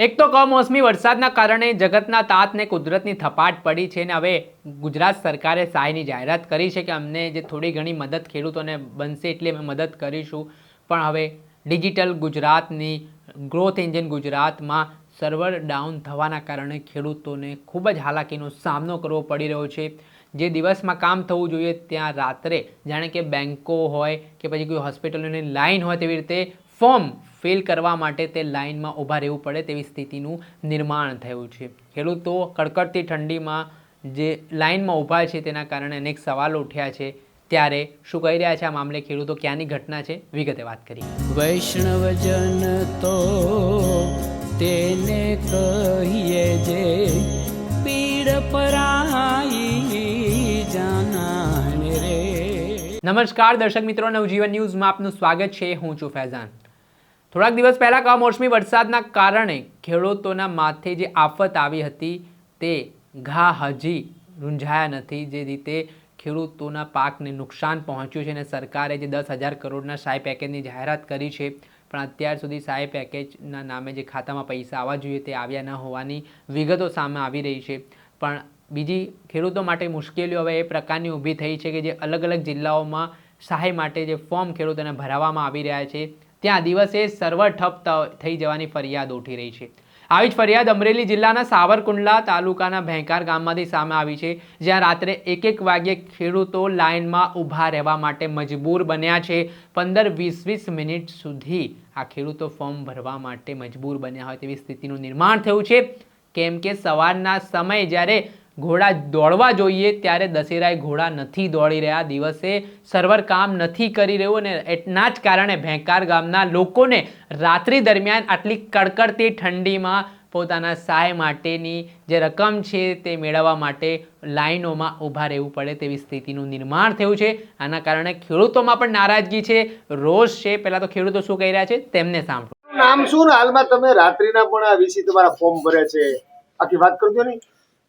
એક તો કમોસમી વરસાદના કારણે જગતના તાતને કુદરતની થપાટ પડી છે ને હવે ગુજરાત સરકારે સહાયની જાહેરાત કરી છે કે અમને જે થોડી ઘણી મદદ ખેડૂતોને બનશે એટલી અમે મદદ કરીશું. પણ હવે ડિજિટલ ગુજરાતની ગ્રોથ એન્જિન ગુજરાતમાં સર્વર ડાઉન થવાના કારણે ખેડૂતોને ખૂબ જ હાલાકીનો સામનો કરવો પડી રહ્યો છે. જે દિવસમાં કામ થવું જોઈએ ત્યાં રાત્રે. જાણે કે બેન્કો હોય કે પછી કોઈ હોસ્પિટલોની લાઇન હોય તેવી રીતે ફોર્મ ફિલ કરવા માટે તે લાઇનમાં ઊભા રહેવું પડે તેવી સ્થિતિનું નિર્માણ થયું છે. ખેડૂતો કડકડતી ઠંડીમાં જે લાઇનમાં ઊભા છે તેના કારણે અનેક સવાલો ઉઠ્યા છે. ત્યારે શું કહી રહ્યા છે આ મામલે ખેડૂતો? ક્યાંની ઘટના છે? વિગતે વાત કરી વૈષ્ણવજન તો તેને કહીએ જે પીડ પરાઈ જાનાને રે. નમસ્કાર દર્શક મિત્રો નવજીવન ન્યૂઝમાં આપનું સ્વાગત છે. હું છું ફૈઝાન. થોડાક દિવસ પહેલાં કમોસમી વરસાદના કારણે ખેડૂતોના માથે જે આફત આવી હતી તે ઘા હજી રૂંઝાયા નથી. જે રીતે ખેડૂતોના પાકને નુકસાન પહોંચ્યું છે અને સરકારે જે દસ હજાર કરોડના સહાય પેકેજની જાહેરાત કરી છે, પણ અત્યાર સુધી સહાય પેકેજના નામે જે ખાતામાં પૈસા આવવા જોઈએ તે આવ્યા ન હોવાની વિગતો સામે આવી રહી છે. પણ બીજી ખેડૂતો માટે મુશ્કેલીઓ હવે એ પ્રકારની ઊભી થઈ છે કે જે અલગ અલગ જિલ્લાઓમાં સહાય માટે જે ફોર્મ ખેડૂતોને ભરાવવામાં આવી રહ્યા છે. ત્યાં દિવસે સર્વર ઠપ થઈ જવાની ફરિયાદ ઉઠી રહી છે. આવી જ ફરિયાદ અમરેલી જિલ્લાના સાવરકુંડલા તાલુકાના ભેંકાર ગામમાંથી સામે આવી છે, જ્યાં રાત્રે એક એક વાગ્યે ખેડૂતો લાઇનમાં ઊભા રહેવા માટે મજબૂર બન્યા છે. પંદર વીસ વીસ મિનિટ સુધી આ ખેડૂતો ફોર્મ ભરવા માટે મજબૂર બન્યા હોય તેવી સ્થિતિનું નિર્માણ થયું છે. કેમ કે સવારના સમયે જ્યારે ઘોડા દોડવા જોઈએ ત્યારે દશેરાએ ઘોડા નથી દોડી રહ્યા. દિવસે સર્વર કામ નથી કરી રહ્યું અને એટલા જ કારણે ભેંકાર ગામના લોકોને રાત્રિ દરમિયાન આટલી કડકડતી ઠંડીમાં પોતાના સહાય માટેની જે રકમ છે તે મેળવવા માટે લાઈનોમાં ઊભા રહેવું પડે તેવી સ્થિતિનું નિર્માણ થયું છે. આના કારણે ખેડૂતોમાં પણ નારાજગી છે. રોષ છે. પહેલાં તો ખેડૂતો શું કહી રહ્યા છે? તેમને સાંભળો. નામ શું હાલમાં? તમે રાત્રિના પણ આ વિશે તમારા ફોર્મ ભર્યા છે. આખી વાત કરજો ને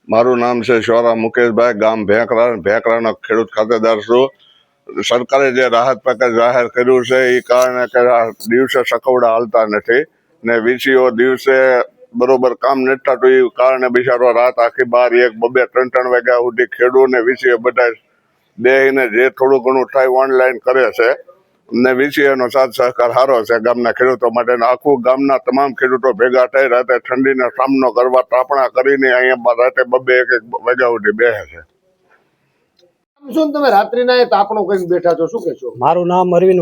મારું નામ છે શોરા મુકેશભાઈ, ગામ ભેંકરા, ભેંકરાનો ખેડૂત ખાતેદાર છું. સરકારે જે રાહત પેકેજ જાહેર કર્યું છે એ કારણે કે દિવસે સકવડા હાલતા નથી ને વીસીઓ દિવસે બરોબર કામ નથી થતું એ કારણે બિચારો રાત આખી બાર, એક, બબે, ત્રણ ત્રણ વાગ્યા સુધી ખેડૂત ને વીસીઓ બધા બેહીને જે થોડું ઘણું થાય ઓનલાઈન કરે છે. ને વીસીએનો સાથ સહકાર સારો છે. ગામના ખેડૂતો માટે આખું ગામના તમામ ખેડૂતો ભેગા થઈ રાતે ઠંડીનો સામનો કરવા તાપણા કરીને અહીંયા રાતે બબે એક એક વાગ્યા સુધી બેસે છે. શું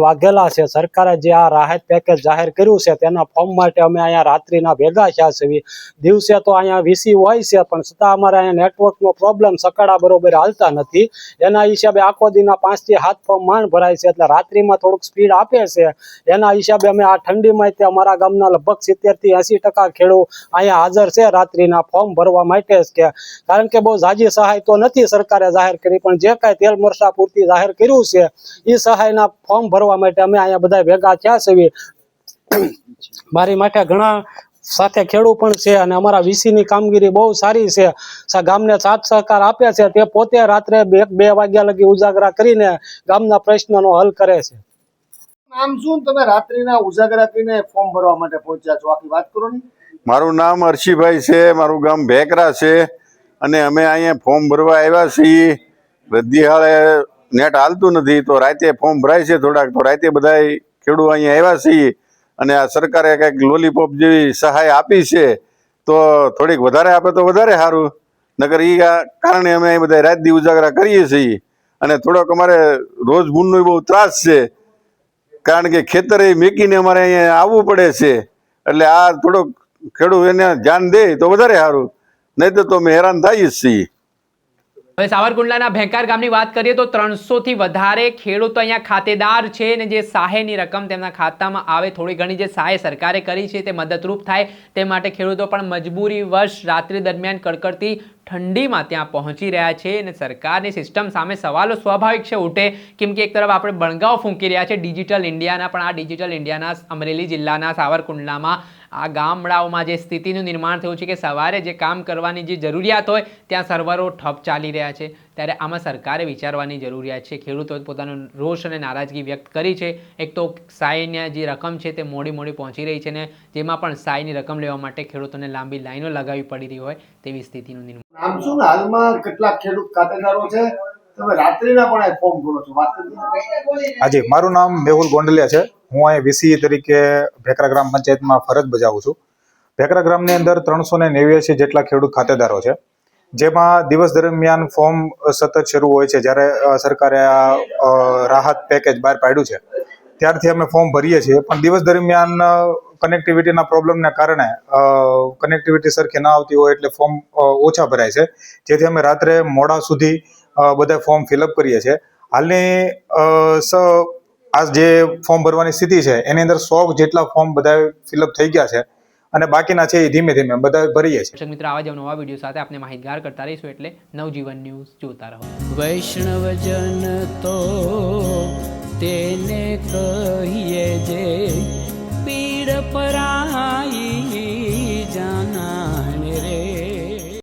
વાઘેલા છે. સરકારે જે આ રાહત પેકેજ કર્યું છે, તેના ફોર્મ માટે અમે અહીંયા રાત્રિના ભેગા થયા છે દિવસે તો અહીંયા વીસી હોય છે, પણ છતાં અમારે અહીંયા નેટવર્કનો પ્રોબ્લેમ સકાળા બરોબર હાલતા નથી. એના હિસાબે આખો દિનના પાંચથી હાથ ફોર્મ માંડ ભરાય છે, એટલે રાત્રિમાં થોડુંક સ્પીડ આપે છે. એના હિસાબે અમે આ ઠંડીમાં તે અમારા ગામના લગભગ સિત્તેરથી એસી ટકા ખેડૂત અહીંયા હાજર છે રાત્રિના ફોર્મ ભરવા માટે કે. કારણ કે બહુ જાજી સહાય તો નથી સરકારે જાહેર કરી, પણ જે કાંઈ તેલ મરસા પૂરતી જાહેર કર્યું છે એ સહાયના ફોર્મ ભરવા માટે અમે અહીંયા બધા ભેગા થયા છે. મારી માટે ઘણા સાથે ખેડૂત પણ છે અને અમારા વીસીની કામગીરી બહુ સારી છે. ગામને સાથ સહકાર આપે છે તે પોતે રાત્રે બે બે વાગ્યા લગી ઉજાગરા કરીને ગામના પ્રશ્નનો હલ કરે છે. નામ શું ને તમે રાત્રિના ઉજાગરા કરીને ફોર્મ ભરવા માટે પહોંચ્યા છો? આખી વાત કરો ને. મારું નામ હર્ષિભાઈ છે મારું ગામ ભેકરા છે અને અમે અહીંયા ફોર્મ ભરવા આવ્યા છીએ. રદ્દીહાળે નેટ હાલતું નથી, તો રાતે ફોર્મ ભરાય છે થોડાક, તો રાતે બધા ખેડૂત અહીંયા આવ્યા છીએ અને આ સરકારે કંઈક લોલીપોપ જેવી સહાય આપી છે, તો થોડીક વધારે આપે તો વધારે સારું. નગર એ કારણે અમે બધા રાત દી ઉજાગરા કરીએ છીએ અને થોડોક અમારે રોજ ભૂનનો બહુ ત્રાસ છે, કારણ કે ખેતરે મેકીને અમારે અહીંયા આવવું પડે છે, એટલે આ થોડોક ખેડૂત એને ધ્યાન દે તો વધારે સારું. નહીં તો તો અમે હેરાન થઈએ જ છીએ. હવે સાવરકુંડલાના ભેંકાર ગામની વાત કરીએ તો ત્રણસોથી વધારે ખેડૂતો અહીંયા ખાતેદાર છે ને જે સહાયની રકમ તેમના ખાતામાં આવે, થોડી ઘણી જે સહાય સરકારે કરી છે તે મદદરૂપ થાય. તે માટે ખેડૂતો પણ મજબૂરી વર્ષ રાત્રિ દરમિયાન કડકડતી ઠંડીમાં ત્યાં પહોંચી રહ્યા છે અને સરકારની સિસ્ટમ સામે સવાલો સ્વાભાવિક છે, ઉઠે કેમ કે એક તરફ આપણે બણગાવ ફૂંકી રહ્યા છે ડિજિટલ ઇન્ડિયાના, પણ આ ડિજિટલ ઇન્ડિયાના અમરેલી જિલ્લાના સાવરકુંડલામાં આ ગામડાઓમાં જે સ્થિતિનું નિર્માણ થયું છે કે સવારે જે કામ કરવાની જે જરૂરિયાત હોય, ત્યાં સર્વરો ઠપ ચાલી રહ્યા છે. ત્યારે આમાં સરકારે વિચારવાની જરૂરિયાત છે. ખેડૂતોએ પોતાનો રોષ અને નારાજગી વ્યક્ત કરી છે. એક તો સાયની જે રકમ છે તે મોડી મોડી પહોંચી રહી છે ને જેમાં પણ સાયની રકમ લેવા માટે ખેડૂતોને લાંબી લાઈનો લગાવી પડી રહી હોય તેવી સ્થિતિનું નિર્માણ. કેટલાક ખેડૂત ખાતેદારો છે? હાજી મારું નામ મેહુલ ગોંડલિયા છે. હું અહીં વીસી તરીકે ભેકરા ગ્રામ પંચાયતમાં ફરજ બજાવું છું. ભેકરા ગ્રામની અંદર ત્રણસો ને નેવ્યાસી જેટલા ખેડૂત ખાતેદારો છે. જેમાં દિવસ દરમિયાન ફોર્મ સતત શરૂ હોય છે. જ્યારે સરકારે આ રાહત પેકેજ બહાર પાડ્યું છે. ત્યારથી અમે ફોર્મ ભરીએ છીએ. પણ દિવસ દરમિયાન કનેક્ટિવિટીના પ્રોબ્લેમને કારણે કનેક્ટિવિટી સરખી ના આવતી હોય એટલે ફોર્મ ઓછા ભરાય છે. જેથી અમે રાત્રે મોડા સુધી બધા ફોર્મ ફિલઅપ કરીએ છીએ. હાલની સ આ જે ફોર્મ ભરવાની સ્થિતિ છે એની અંદર સો જેટલા ફોર્મ બધા ફિલઅપ થઈ ગયા છે અને બાકીના છે એ ધીમે ધીમે બધા ભરીએ છીએ. મિત્ર મિત્રો આવા જ નવા વીડિયો સાથે આપણે માહિતગાર કરતા રહીશું એટલે નવજીવન ન્યૂઝ જોતા રહો. વૈષ્ણવજન તો તેને કહીએ જે પીડ પરાઈ